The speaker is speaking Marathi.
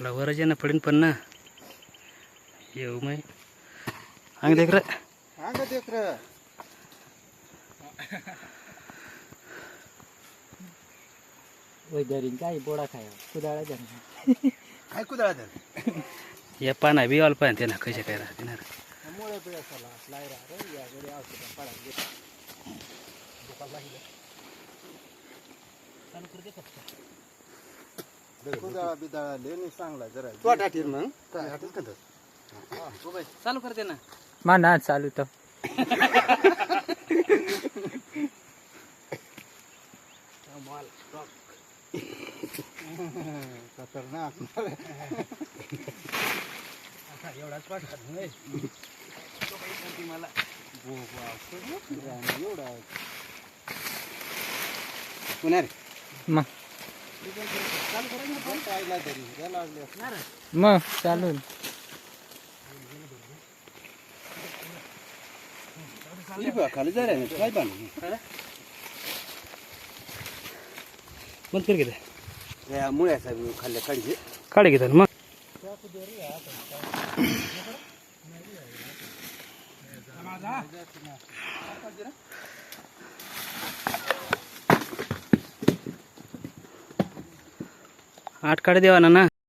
थोडा वरच येणं पडेन पण ना. येऊ मग. अंग देख रे. देख काय बोडा खाय? कुदाळा जाण. काय कुदळा धर या पाना बी ऑल पाहिजे ना कसे काय राहते ना. मुळे पिळा चला लायरा रे या गडी औषध पडा कुदळा बिदळा लेनी चांगला जरा. तो टाटीर मग. चालू करते ना. मा ना चालू तर. खतरनाक. एवढाच पाठवा मला. एवढा. पुण्या रे. मग. मग चालू खाली जा रे काय बांधून बंद कर घेते या मुळ्याचा खाल्ल्या काढी काढे घेतात मग. आठ काढे देवा ना ना